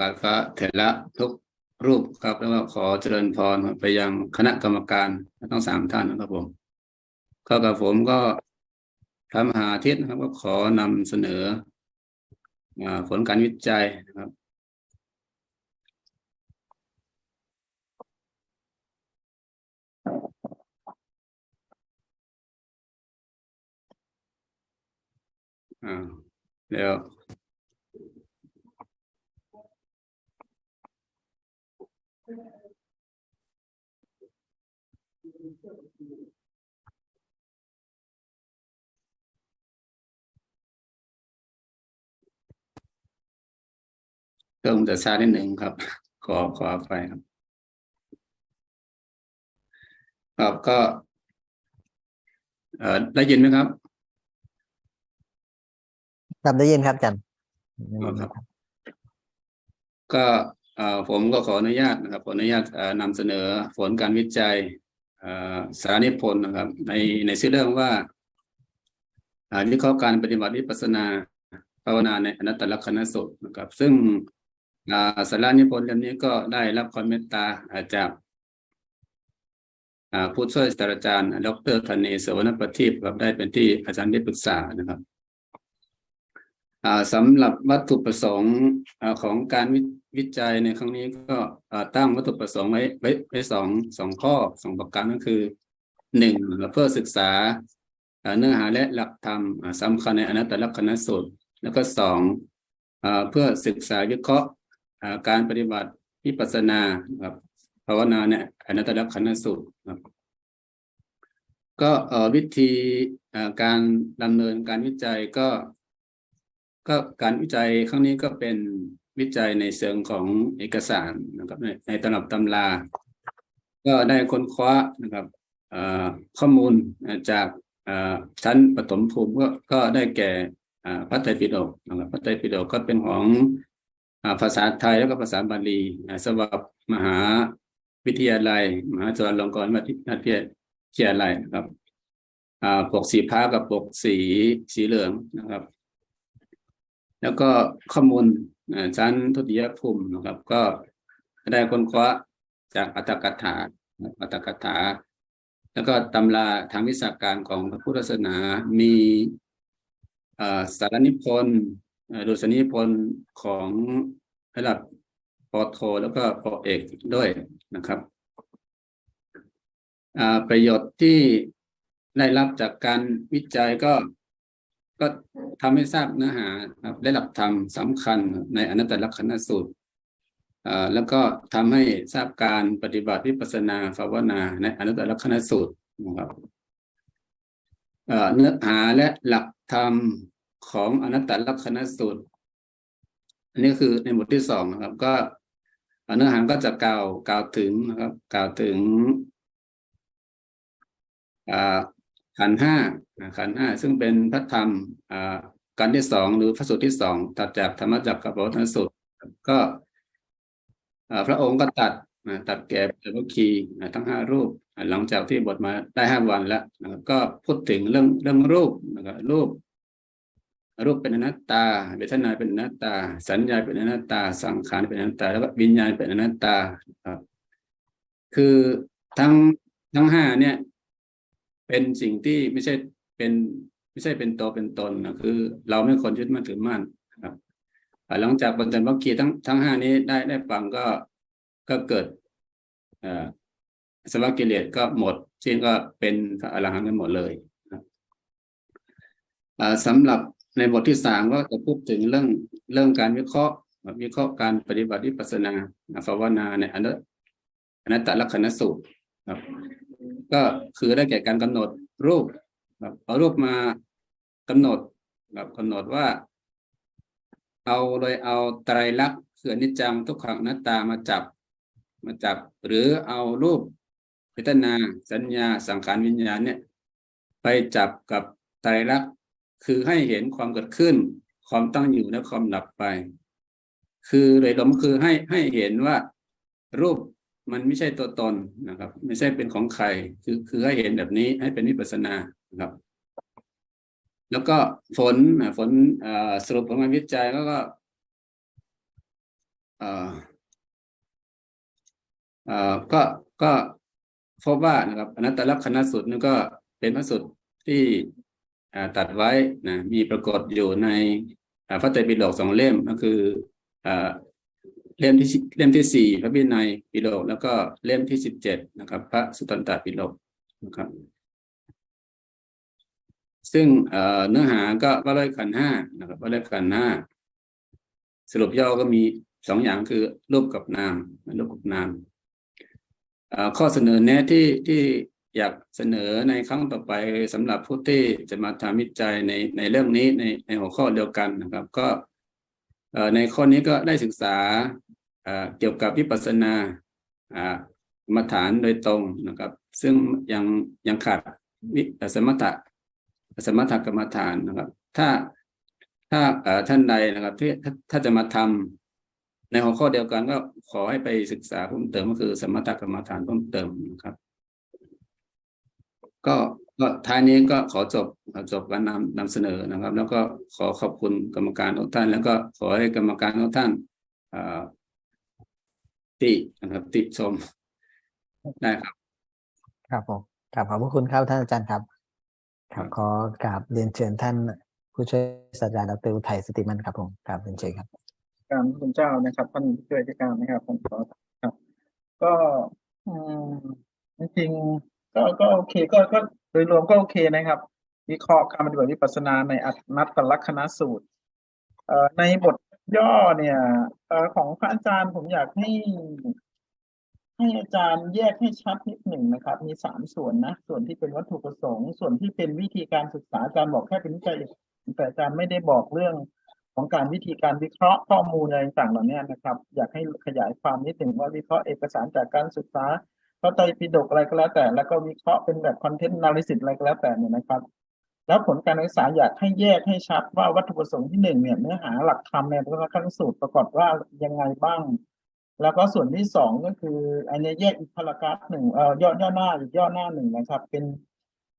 กาสพระเถระทุกรูปครับ แล้วก็ขอเจริญพรไปยังคณะกรรมการทั้งสามท่านนะครับผมก็กับผมก็พระมหาทิตย์นะครับ ก็ขอนำเสนอผลการวิจัยนะครับ อ่าแล้ว เครื่องจะช้านิดหนึ่งครับ ขอขออภัยครับ ครับก็ เอ่อได้ยินไหมครับครับได้ยินครับอาจันครับก็เอ่อ ผมก็ขออนุญาตนะครับขออนุญาตนำเสนอผลการวิจัยสารนิพนธ์นะครับ ในในชื่อเรื่องว่าวิเคราะห์การปฏิบัติวิปัสนาภาวนาในอนัตตลกนสูตรนะครับ ซึ่งอ่าสารนิพนธ์เล่มนี้ก็ได้รับความเมตตาอาจากผู้ช่วยศาสตราจารย์ ดรธเนศวรรณประทีปครับได้เป็นที่อาจารย์ได้ปรึกษานะครับ สำหรับวัตถุประสงค์อ่าของการวิวิจัยในครั้งนี้ก็อ่าตั้งวัตถุประสงค์ไว้ไว้ไว้สองสองข้อสองประการก็คือหนึ่งเพื่อศึกษาเนื้อหาและหลักธรรมอ่าสำคัญในอนัตตลักนสูตร แล้วก็สองอ่าเพื่อศึกษาวิเคราะห์การปฏิบัติวิปัสสนาครับภาวนาในอนัตตลักนสูตรครับก็วิธีการดำเนินการวิจัยก็ ก็การวิจัยครั้งนี้ก็เป็นวิจัยในเชิงของเอกสารนะครับในในตำรับตำรา ก็ได้ค้นคว้านะครับข้อมูลจากชั้นปฐมภูมิก็ก็ได้แก่พระไตรปิฎกนะครับพระไตรปิฎกก็เป็นของอภาษาไทยแล้วก็ภาษาบาลีสำหรับมหาวิทยาลัย มหาจุฬาลงกรณ์มหาวิทยาลัยนะครับปกสีพ้ากับปกสีสีเหลืองนะครับ แล้วก็ข้อมูลชั้นทุติยภูมินะครับ ก็ได้ค้นคว้าจากอัตถกถาอัตถกถา แล้วก็ตำราทางวิชาการของพระพุทธศาสนา มีสารนิพนธ์ดุษนิพนธ์ของระดับปโทแล้วก็ปอเอกด้วยนะครับ ประโยชน์ที่ได้รับจากการวิจัยก็ ก็ทำให้ทราบเนื้อหาครับได้หลักธรรมสำคัญในอนัตตลักนสูตรแล้วก็ทำให้ทราบการปฏิบัติวิปัสสนาภาวนาในอนัตตลักนสูตรนะครับเนื้อหาและหลักธรรมของอนัตตลักนสูตร อันนี้คือในบทที่สองนะครับ ก็เนื้อหาก็จะกล่าวกล่าวถึงนะครับ กล่าวถึงอ่า ขันห้าขันห้าซึ่งเป็นพระธรรมอ่าการที่สองหรือพระสูตรที่สองตัดจากธรรมจักรกับพระธรรมสูตรก็พระองค์ก็ตัดตัดแก่พระคีทั้งห้ารูป หลังจากที่บทมาได้ห้าวันแล้วก็พูดถึงเรื่องเรื่องรูปนะครับรูป รูปเป็นอนัตตาเวทนาเป็นอนัตตา สัญญาเป็นอนัตตา สังขารเป็นอนัตตา แล้วก็วิญญาณเป็นอนัตตาครับคือทั้งทั้งห้าเนี่ย เป็นสิ่งที่ไม่ใช่เป็นไม่ใช่เป็นตัวเป็นตนนะคือ เราไม่ควรยึดมั่นถือมั่นครับหลังจากบรรลุวัคคีทั้งทั้งห้านี้ได้ได้ฟังก็ก็เกิดสวะกิเลสก็หมดสิ้นก็เป็นอรหันต์กันหมดเลยนะครับอ่าสำหรับในบทที่สามก็จะพูดถึงเรื่องเรื่องการวิเคราะห์วิเคราะห์การปฏิบัติวิปัสสนาภาวนาในอนัตอนัตตลกนสูตรครับ ก็คือได้แก่การกำหนดรูปครับเอารูปมากำหนดครับกำหนดว่า เอาโดยเอาไตรลักษณ์คืออนิจจังทุกขังนัตตามาจับมาจับ หรือเอารูปเวทนาสัญญาสังขารวิญญาณเนี่ย ไปจับกับไตรลักษณ์คือให้เห็นความเกิดขึ้น ความตั้งอยู่และความดับไป คือโดยรวมคือให้ให้เห็นว่า รูป มันไม่ใช่ตัวตนนะครับ ไม่ใช่เป็นของใครคือคือให้เห็นแบบนี้ให้เป็นวิปัสสนานะครับ แล้วก็ผลผลสรุปของานวิจัยก็ก็เออเออก็ก็พบว่านะครับอนัตตลักษณสูตรนี่นก็เป็นพระสูตรที่ตัดไว้นะมีปรากฏอยู่ในพระไตรปิฎกสองเล่มก็คืออ เล่มที่สิเล่มที่สี่พระวินัยปิฎกแล้วก็เล่มที่สิบเจ็ดนะครับ พระสุตตันตปิฎกนะครับ ซึ่งเนื้อหาก็ว่าด้วยขันห้านะครับ ว่าด้วยขันห้าสรุปย่อก็มีสองอย่างคือรูปกับนามรูปกับนามข้อเสนอแนะที่ที่อยากเสนอในครั้งต่อไปสำหรับผู้ที่จะมาทำวิจัยในในเรื่องนี้ในในหัวข้อเดียวกันนะครับ ก็ ในข้อนี้ก็ได้ศึกษาเกี่ยวกับวิปัสสนาอ่ากรรมฐานโดยตรงนะครับ ซึ่งยังยังขาดวิสมถะสมถกรรมฐานนะครับ ถ้าถ้าท่านใดนะครับที่ถ้าจะมาทำในหัวข้อเดียวกันก็ขอให้ไปศึกษาเพิ่มเติมก็คือ สมถกรรมฐานเพิ่มเติมนะครับ ก็ ก็ท้ายนี้ก็ขอจบขอจบการนำนำเสนอนะครับ แล้วก็ขอขอบคุณกรรมการทุกท่าน แล้วก็ขอให้กรรมการทุกท่านเอ่อตินะครับติชมได้ครับครับผมกราบขอบพระคุณครับท่านอาจารย์ครับคครัรับบขอกราบเรียนเชิญท่านผู้ช่วยศาสตราจารย์ดรอุทัยสติมันครับผมกราบเรียนเชิญครับการพระคุณเจ้านะครับท่านผู้ช่วยราชการนะครับผมขอครับ ก็อืมจริงๆก็ก็โอเคก็ก็ โดยรวมก็โอเคนะครับ วิเคราะห์การปฏิบัติวิปัสสนาในอนัตตลักษณสูตรเออในบทย่อเนี่ยอของพระอาจารย์ผมอยากให้ให้อาจารย์แยกให้ชัดนิดหนึ่งนะครับ มีสามส่วนนะ ส่วนที่เป็นวัตถุประสงค์ ส่วนที่เป็นวิธีการศึกษาอาจารย์บอกแค่เป็นวิจัยแต่อาจารย์ไม่ได้บอกเรื่องของการวิธีการวิเคราะห์ข้อมูลอะไรต่างๆเหล่านี้นะครับ อยากให้ขยายความนิดหนึ่งว่าวิเคราะห์เอกสารจากการศึกษา พระไตรปิฎกอะไรก็แล้วแต่ แล้วก็วิเคราะห์เป็นแบบคอนเทนต์นาลิซิสอะไรก็แล้วแต่เนี่ยนะครับ แล้วผลการศึกษาอยากให้แยกให้ชัดว่าวัตถุประสงค์ที่หนึ่งเนี่ยเนื้อหาหลักธรรมในพระคัมภีร์สูตรประกอบว่ายังไงบ้าง แล้วก็ส่วนที่สองก็คือ อันนี้แยกอีกพารากราฟหนึ่งเอ่อย่อย่อหน้าอีกย่อหน้าหนึ่งนะครับ เป็น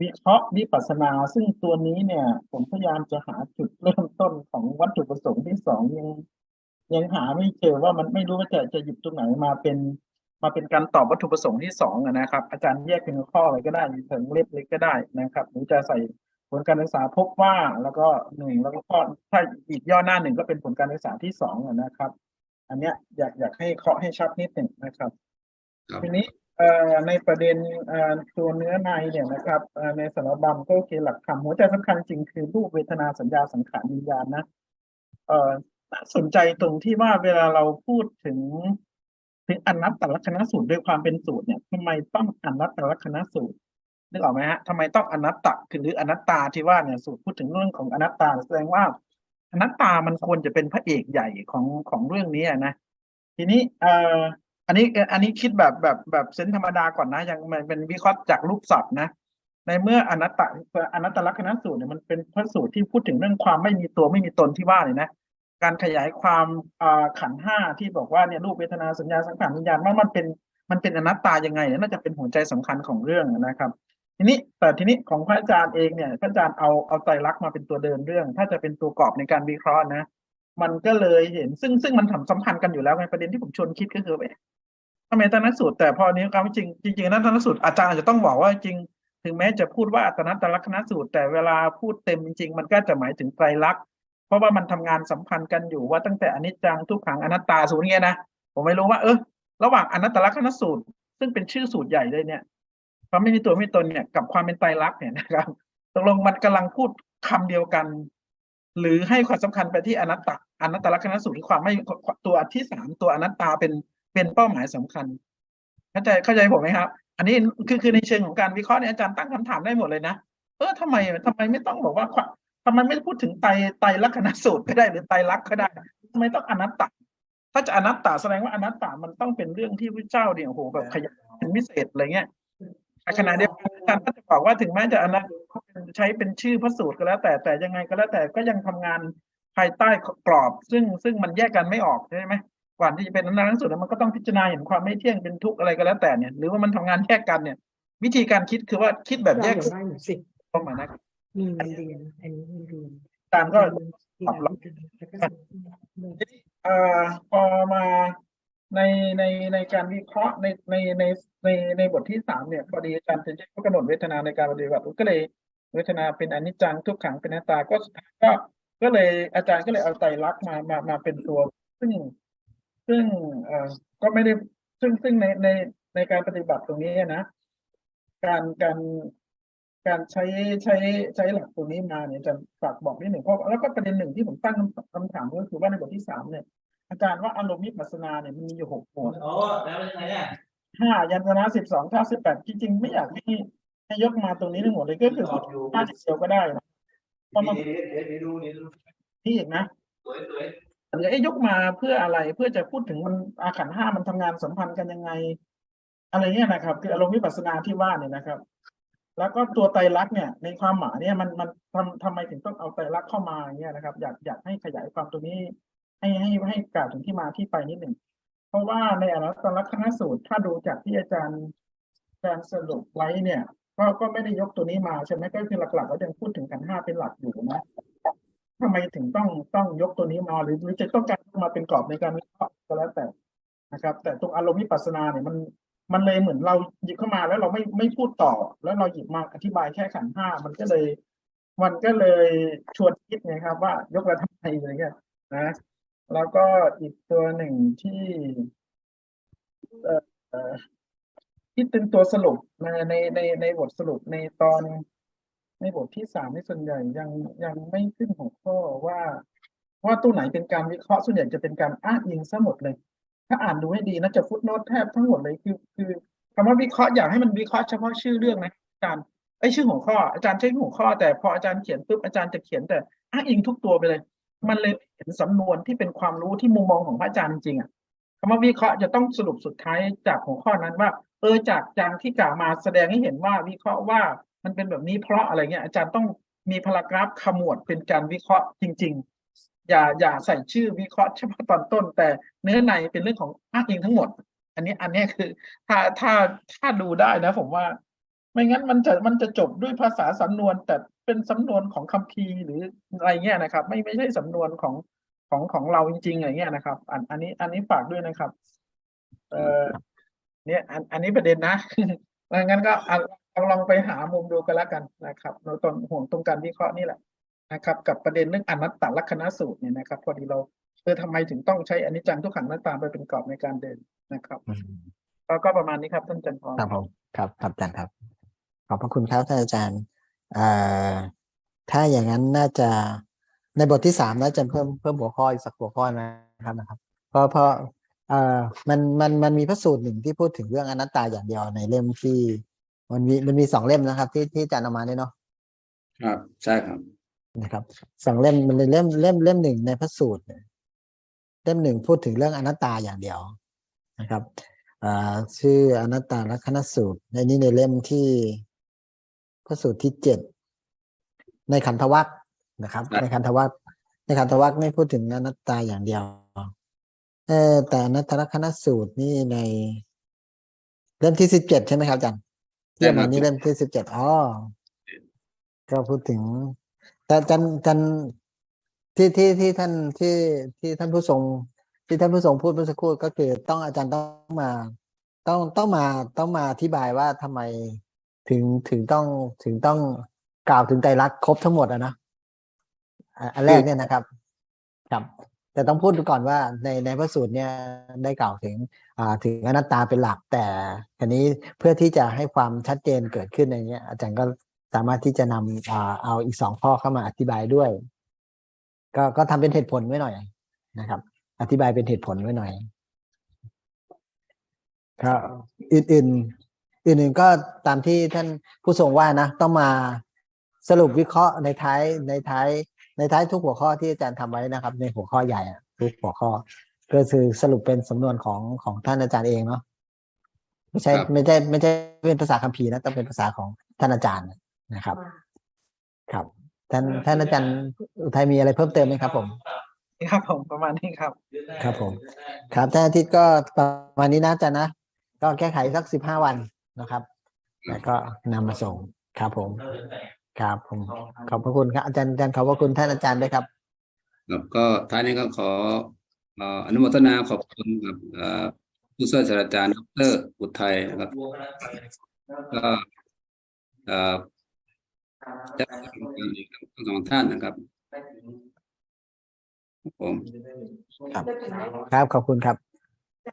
วิเคราะห์วิปัสนา ซึ่งตัวนี้เนี่ย ผมพยายามจะหาจุดเริ่มต้นของวัตถุประสงค์ที่สองยังยังหาไม่เจอว่ามันไม่รู้ว่าจะจะหยิบตรงไหนมาเป็น มาเป็นการตอบวัตถุประสงค์ที่สองอะนะครับ อาจารย์แยกเป็นข้ออะไรก็ได้ถึงเล็บเล็กก็ได้นะครับ หรือจะใส่ผลการศึกษาพบว่าแล้วก็หนึ่งแล้วก็ข้อถ้าอีกย่อหน้าหนึ่งก็เป็นผลการศึกษาที่สองอะนะครับ อันเนี้ยอยากอยากให้เคาะให้ชัดนิดหนึ่งนะครับครับทีนี้เอ่อในประเด็นเอ่อตัวเนื้อในเนี่ยนะครับเอ่อในสารบัญก็โอเคหลักธรรมหัวใจสำคัญจริงคือรูปเวทนาสัญญาสังขารวิญญาณนะเอ่อน่าสนใจตรงที่ว่าเวลาเราพูดถึง ถึงอนัตตลักษณสูตรด้วยความเป็นสูตรเนี่ยทำไมต้องอนัตตลักษณสูตรนึกออกไหมฮะทำไมต้องอนัตตะคือหรืออนัตตาที่ว่าเนี่ยสูตรพูดถึงเรื่องของอนัตตาแสดงว่า อนัตตามันควรจะเป็นพระเอกใหญ่ของของเรื่องนี้นะทีนี้เอ่ออันนี้อันนี้คิดแบบแบบแบบเซนส์ธรรมดาก่อนนะ ยังมันเป็นวิเคราะห์จากรูปศัพท์นะในเมื่ออนัตตะอนัตตลักษณสูตรเนี่ยมันเป็นพระสูตรที่พูดถึงเรื่องความไม่มีตัวไม่มีตนที่ว่าเลยนะ การขยายความขันห้าที่บอกว่าเนี่ยรูปเวทนาสัญญาสังขารวิญญาณว่ามันเป็นมันเป็นอนัตตายังไงเนี่ยน่าจะเป็นหัวใจสำคัญของเรื่องนะครับ ทีนี้แต่ทีนี้ของพระอาจารย์เองเนี่ยพระอาจารย์เอาเอาใจรักษ์มาเป็นตัวเดินเรื่อง ถ้าจะเป็นตัวกรอบในการวิเคราะห์นะ มันก็เลยเห็น ซึ่งซึ่งมันสัมพันธ์กันอยู่แล้วไงประเด็นที่ผมชวนคิดก็คือว่าเอ๊ะทำไมตนสูตรแต่พอนี้ความจริงจริงๆนั้นตนสูตรอาจารย์อาจจะต้องบอกว่าจริง ถึงแม้จะพูดว่าอัตนัตตลักษณสูตร แต่เวลาพูดเต็มจริง ๆ มันก็จะหมายถึงไตรลักษณ์ เพราะว่ามันทำงานสัมพันธ์กันอยู่ว่าตั้งแต่อนิจจังทุกขังอนัตตาสูตรเงี้ยนะผมไม่รู้ว่าเออระหว่างอนัตตลักษณสูตร ซึ่งเป็นชื่อสูตรใหญ่เลยเนี่ยความไม่มีตัวไม่มีตนเนี่ยกับความเป็นไตรลักษณ์เนี่ยนะครับตกลงมันกำลังพูดคำเดียวกัน หรือให้ความสำคัญไปที่อนัตตาอนัตตลักษณสูตรคือความไม่ตัวที่สามตัวอนัตตาเป็นเป็นเป้าหมายสำคัญเข้าใจเข้าใจผมไหมครับ อันนี้คือคือในเชิงของการวิเคราะห์เนี่ยอาจารย์ตั้งคำถามได้หมดเลยนะเออทำไมทำไมไม่ต้องบอกว่า ทำไมไม่พูดถึงไตรไตรลักษณสูตรก็ได้หรือไตรลักษณ์ก็ได้ทำไมต้องอนัตตาถ้าจะอนัตตาแสดงว่าอนัตตามันต้องเป็นเรื่องที่พระเจ้าเนี่ยโอ้โหแบบขยันเป็นพิเศษอะไรเงี้ยแต่ขณะเดียวกันอาจารย์ก็จะบอกว่าถึงแม้จะอนัตใช้เป็นชื่อพระสูตรก็แล้ว แต่แต่ยังไงก็แล้วแต่ก็ยังทำงานภายใต้กรอบ ซึ่งซึ่งมันแยกกันไม่ออกใช่ไหมก่อนที่จะเป็นอนัตตสูตรมันก็ต้องพิจารณาเห็นความไม่เที่ยงเป็นทุกข์อะไรก็แล้วแต่เนี่ยหรือว่ามันทำงานแยกกันเนี่ย วิธีการคิดคือว่าคิดแบบแยกเราได้หน่อยสิเข้ามานะ มีเงินเรียนอันนี้เงินเรียนอาจารย์ก็ที่เราเรียนแล้วก็ทีนี้เอ่อพอมาในในในการวิเคราะห์ในในในในในบทที่สามเนี่ยพอดีอาจารย์จะเขากำหนดเวทนาในการปฏิบัติก็เลย เวทนาเป็นอนิจจังทุกขังเป็นอนัตตาก็สุดท้ายก็ก็เลยอาจารย์ก็เลยเอาไตรลักษณ์มามามาเป็นตัว ซึ่งซึ่งเอ่อก็ไม่ได้ซึ่งซึ่งในในในการปฏิบัติตรงนี้นะ การการ การใช้ใช้ใช้หลักตัวนี้มาเนี่ยจะฝากบอกนิดหนึ่งเพราะแล้วก็ประเด็นหนึ่งที่ผมตั้งคำถามก็คือว่าในบทที่สามเนี่ยอาจารย์ว่าอารมณ์วิปัสสนาเนี่ยมันมีอยู่หกหมวดโอ้แล้วเป็นไงเนี่ยห้ายันตนะสิบสองท่าสิบแปดจริงๆไม่อยากให้ให้ยกมาตรงนี้ทั้งหมดเลยก็คือห้าสิบเดียวก็ได้นะเพราะมันเดี๋ยวเดี๋ยวเดี๋ยวดูเดี๋ยวดูที่อีกนะสวยสวยเดี๋ยวไอ้ยกมาเพื่ออะไรเพื่อจะพูดถึงมันอาขันธ์ห้ามันทำงานสัมพันธ์กันยังไง อะไรเงี้ยนะครับ คืออารมณ์วิปัสสนาที่ว่าเนี่ยนะครับ แล้วก็ตัวไตรลักษณ์เนี่ยในความหมายเนี่ยมันมันทำทำไมถึงต้องเอาไตรลักษณ์เข้ามาอย่างเงี้ยนะครับ อยากอยากให้ขยายความตรงนี้ ให้ให้ให้กล่าวถึงที่มาที่ไปนิดหนึ่งเพราะว่าในอนัตตลักษณสูตรถ้าดูจากที่อาจารย์อาจารย์สรุปไว้เนี่ยก็ก็ไม่ได้ยกตัวนี้มาใช่ไหมก็คือหลักๆก็ยังพูดถึงขันห้าเป็นหลักอยู่นะทำไมถึงต้องต้องยกตัวนี้มาหรือหรือจะต้องการมาเป็นกรอบในการวิเคราะห์ก็แล้วแต่นะครับ แต่ตรงอารมณ์วิปัสสนาเนี่ยมัน มันเลยเหมือนเราหยิบเข้ามาแล้วเราไม่ไม่พูดต่อ แล้วเราหยิบมาอธิบายแค่ขันห้ามันก็เลย มันก็เลยชวนคิดไงครับ ว่ายกมาทำไมอะไรเงี้ยนะแล้วก็อีกตัวหนึ่งที่เอ่อเอ่อที่เป็นตัวสรุปในในในในบทสรุปในตอนในบทที่สามในส่วนใหญ่ยังยังไม่ขึ้นหัวข้อว่า ว่าตัวไหนเป็นการวิเคราะห์ส่วนใหญ่จะเป็นการอ้างอิงซะหมดเลย ถ้าอ่านดูให้ดีนะจะฟุตโนตแทบทั้งหมดเลยคือคือคำว่าวิเคราะห์อยากให้มันวิเคราะห์เฉพาะชื่อเรื่องนะอาจารย์ไอชื่อหัวข้ออาจารย์ใช้หัวข้อ แต่พออาจารย์เขียนปุ๊บอาจารย์จะเขียนแต่อ้างอิงทุกตัวไปเลย มันเลยเห็นสำนวนที่เป็นความรู้ที่มุมมองของพระอาจารย์จริงๆอะคำว่าวิเคราะห์จะต้องสรุปสุดท้ายจากหัวข้อนั้นว่า เออจากจากที่กล่าวมาแสดงให้เห็นว่าวิเคราะห์ว่ามันเป็นแบบนี้เพราะอะไรเงี้ยอาจารย์ต้องมีพารากราฟขมวดเป็นการวิเคราะห์จริง ๆ อย่าอย่าใส่ชื่อวิเคราะห์เฉพาะตอนต้น แต่เนื้อในเป็นเรื่องของอ้างอิงทั้งหมด อันนี้อันนี้คือถ้าถ้าถ้าดูได้นะ ผมว่า ไม่งั้นมันจะมันจะจบด้วยภาษาสำนวน แต่เป็นสำนวนของคัมภีร์หรืออะไรเงี้ยนะครับ ไม่ไม่ใช่สำนวนของของของเราจริงๆอะไรเงี้ยนะครับ อันอันนี้อันนี้ฝากด้วยนะครับ เอ่อเนี่ยอันอันนี้ประเด็นนะงั้นก็เอาลองลองไปหามุมดูกันแล้วกันนะครับ เราตรงห่วงตรงการวิเคราะห์นี่แหละ นะครับกับประเด็นเรื่องอนัตตลักษณสูตรเนี่ยนะครับ พอดีเราเออทำไมถึงต้องใช้อนิจจังทุกขังหน้าตามไปเป็นกรอบในการเดินนะครับอืมก็ก็ประมาณนี้ครับท่านอาจันทร์พรครับผมครับครับอาจารย์ครับ ขอบพระคุณครับท่านอาจารย์เอ่อถ้าอย่างนั้นน่าจะในบทที่สามน่าจะเพิ่มเพิ่มหัวข้ออีกสักหัวข้อนะครับนะครับเพราะเพราะเอ่อมันมันมันมีพระสูตรหนึ่งที่พูดถึงเรื่องอนัตตาอย่างเดียวในเล่มที่ มันมีมันมีสองเล่มนะครับ ที่ที่อาจารย์เอามาเนี่ยเนาะครับใช่ครับ นะครับสองเล่มมันในเล่มเล่มเล่มหนึ่งในพระสูตรเนี่ยเล่มหนึ่งพูดถึงเรื่องอนัตตาอย่างเดียวนะครับอ่าชื่ออนัตตาลักษณสูตร ในนี้ในเล่มที่พระสูตรที่เจ็ดในขันธวัคนะครับครับ ในขันธวัคในขันธวัคไม่พูดถึงอนัตตาอย่างเดียวเออแต่อนัตตลักษณสูตรนี่ในเล่มที่สิบเจ็ดใช่ไหมครับอาจารย์ที่เอามานี่เล่มที่สิบเจ็ดอ๋อก็พูดถึง แต่จันจันที่ที่ที่ท่านที่ที่ท่านผู้ทรงที่ท่านผู้ทรงพูดเมื่อสักครู่ก็คือต้องอาจารย์ต้องมา ต้องต้องมาต้องมาอธิบายว่าทำไมถึงถึงต้องถึงต้องกล่าวถึงไตรลักษณ์ครบทั้งหมดอะนะอะอันแรกเนี่ยนะครับ ครับ แต่ต้องพูดก่อนว่าในในพระสูตรเนี่ยได้กล่าวถึงอ่าถึงอนัตตาเป็นหลักแต่ทีนี้เพื่อที่จะให้ความชัดเจนเกิดขึ้นในเนี้ยอาจารย์ก็ สามารถที่จะนำเอาอีกสองข้อเข้ามาอธิบายด้วย ก็ก็ทำเป็นเหตุผลไว้หน่อยนะครับ อธิบายเป็นเหตุผลไว้หน่อยก็อื่นๆอื่นๆก็ตามที่ท่านผู้ทรงว่านะ ต้องมาสรุปวิเคราะห์ในท้ายในท้าย ในท้ายทุกหัวข้อที่อาจารย์ทำไว้นะครับ ในหัวข้อใหญ่ทุกหัวข้อก็คือสรุปเป็นสำนวนของของท่านอาจารย์เองเนาะไม่ใช่ไม่ใช่ไม่ใช่เป็นภาษาคัมภีร์นะต้องเป็นภาษาของท่านอาจารย์ นะครับ ครับ ท่านท่านอาจารย์อุทัยมีอะไรเพิ่มเติมไหมครับ ผมครับผมประมาณนี้ครับ ครับผม ครับท่านอาทิตย์ก็ประมาณนี้นะอาจารย์นะก็แก้ไขสักสิบห้าวันนะครับ แล้วก็นำมาส่งครับผม ครับผมขอบพระคุณครับอาจารย์อาจารย์ขอบพระคุณท่านอาจารย์ด้วยครับครับก็ท้ายนี้ก็ขอเอ่ออนุโมทนาขอบคุณกับเอ่อผู้ช่วยศาสตราจารย์ดรอุทัยนะครับบัวคณะไปก็เอ่อ จะอีกทั้งสองท่านนะครับครับผมครับ ครับขอบคุณครับ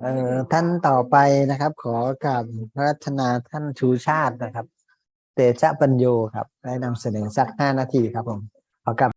เอ่อท่านต่อไปนะครับ ขอกราบพระรัตนาท่านชูชาตินะครับ เตชะปัญโยครับ ได้นำเสนอสักห้านาทีครับผมขอกราบ